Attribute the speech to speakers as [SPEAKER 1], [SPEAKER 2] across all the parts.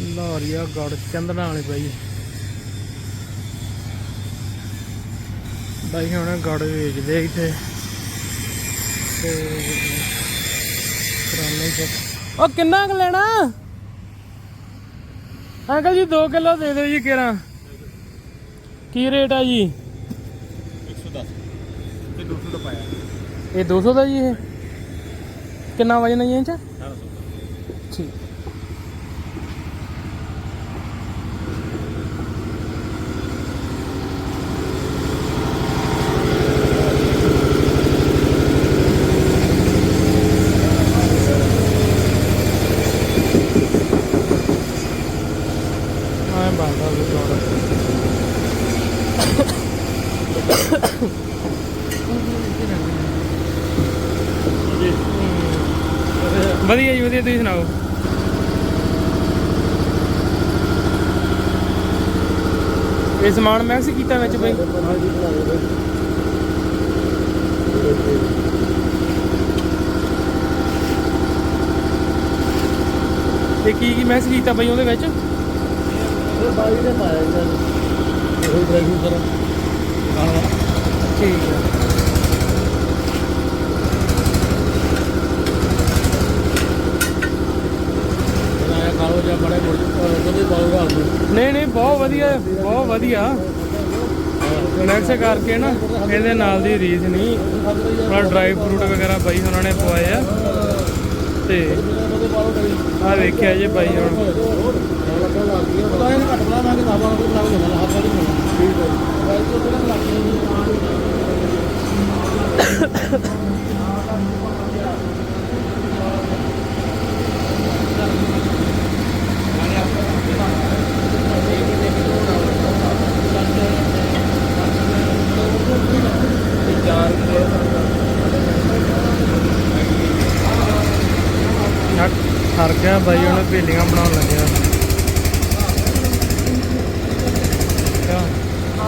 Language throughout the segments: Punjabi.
[SPEAKER 1] ਲਾਰੀਆ ਗੜ ਚੰਦਨਾ ਵਾਲੇ ਬਾਈ ਬਾਈ ਹੁਣ ਗੜ ਵੇਚਦੇ ਇੱਥੇ। ਤੇ ਕਰਾਨੇ ਚ ਉਹ ਕਿੰਨਾ ਕੁ ਲੈਣਾ? ਅੰਕਲ ਜੀ 2 ਕਿਲੋ ਦੇ ਦਿਓ ਜੀ ਕਿਰਾਂ। ਕੀ ਰੇਟ ਆ ਜੀ?
[SPEAKER 2] 110 ਤੇ 200 ਦਾ ਪਾਇਆ।
[SPEAKER 1] ਇਹ 200 ਦਾ ਜੀ ਇਹ? ਕਿੰਨਾ ਵਜਨ ਹੈ ਜੀ ਇਹ ਚ?
[SPEAKER 2] 1800
[SPEAKER 1] ਠੀਕ। ਹਾਂ ਬਾਂਦਾ ਵੀ ਜੋੜ ਵਧੀਆ ਜੀ, ਵਧੀਆ, ਤੁਸੀਂ ਸੁਣਾਓ? ਇਹ ਸਮਾਨ ਮੈਕਸ ਕੀਤਾ ਵਿੱਚ ਬਈ
[SPEAKER 2] ਹਾਂਜੀ ਬਣਾ ਲਓ
[SPEAKER 1] ਤੇ ਕੀ ਕੀ ਮੈਕਸ ਕੀਤਾ ਬਈ ਉਹਦੇ ਵਿੱਚ?
[SPEAKER 2] ਇਹ ਬਾਈ ਨੇ ਪਾਇਆ ਨੇ ਉਹ ਡਰਾਈਵਿੰਗ ਕਰਾਂ। ਹਾਂ
[SPEAKER 1] ਠੀਕ ਹੈ।
[SPEAKER 2] ਜਾਂ ਬੜੇ ਮੁੜ ਕਦੇ
[SPEAKER 1] ਨਹੀਂ ਨਹੀਂ ਬਹੁਤ ਵਧੀਆ ਬਹੁਤ ਵਧੀਆ। ਮੈਕਸ ਕਰਕੇ ਨਾ ਇਹਦੇ ਨਾਲ ਦੀ ਰੀਸ ਨਹੀਂ। ਬੜਾ ਡਰਾਈ ਫਰੂਟ ਵਗੈਰਾ ਬਾਈ ਉਹਨਾਂ ਨੇ ਪਵਾਏ ਆ। ਤੇ ਆ ਵੇਖਿਆ ਜੇ ਬਾਈ ਹੁਣ
[SPEAKER 2] ਲੱਗਣ ਲੱਗ ਘੱਟ ਬਣਾ ਮੈਂ ਕਿ ਦਾਬਾ ਨੂੰ ਬਣਾ ਕੇ ਦੇਣਾ ਹੱਥ ਵਾਲੀ ਠੀਕ ਹੈ ਬਾਈ ਤੋਂ ਕਿਹੜਾ ਲੱਗ
[SPEAKER 1] ਥਰ ਗਿਆ ਬਾਈ ਉਹਨੇ ਭੇਲੀਆਂ ਬਣਾਉਣ ਲੱਗਿਆ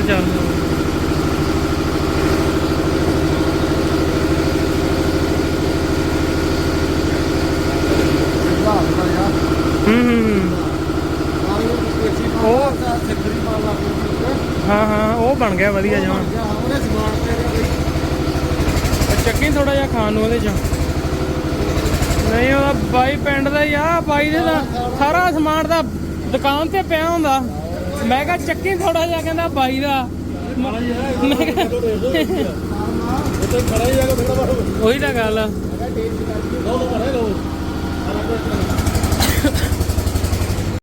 [SPEAKER 1] ਚੱਲ ਚੱਲ ਹੂੰ ਹੂੰ
[SPEAKER 2] ਉਹ
[SPEAKER 1] ਹਾਂ ਹਾਂ, ਉਹ ਬਣ ਗਿਆ ਵਧੀਆ ਜਮਾਂ ਚੱਕੀ ਥੋੜਾ ਜਿਹਾ ਖਾਣ ਨੂੰ ਉਹਦੇ ਚ। ਨਹੀਂ, ਉਹਦਾ ਬਾਈ ਪਿੰਡ ਦਾ ਹੀ ਆ, ਬਾਈ ਦੇ ਦਾ ਸਾਰਾ ਸਮਾਨ ਦਾ ਦੁਕਾਨ ਤੇ ਪਿਆ ਹੁੰਦਾ। ਮੈਂ ਕਿਹਾ ਚੱਕੀ ਥੋੜਾ ਜਿਹਾ ਕਹਿੰਦਾ ਬਾਈ ਦਾ। ਮੈਂ ਕਿਹਾ ਉਹੀ ਤਾਂ ਗੱਲ ਆ।
[SPEAKER 2] ਲੋ ਲੋ ਖੜੇ ਲੋ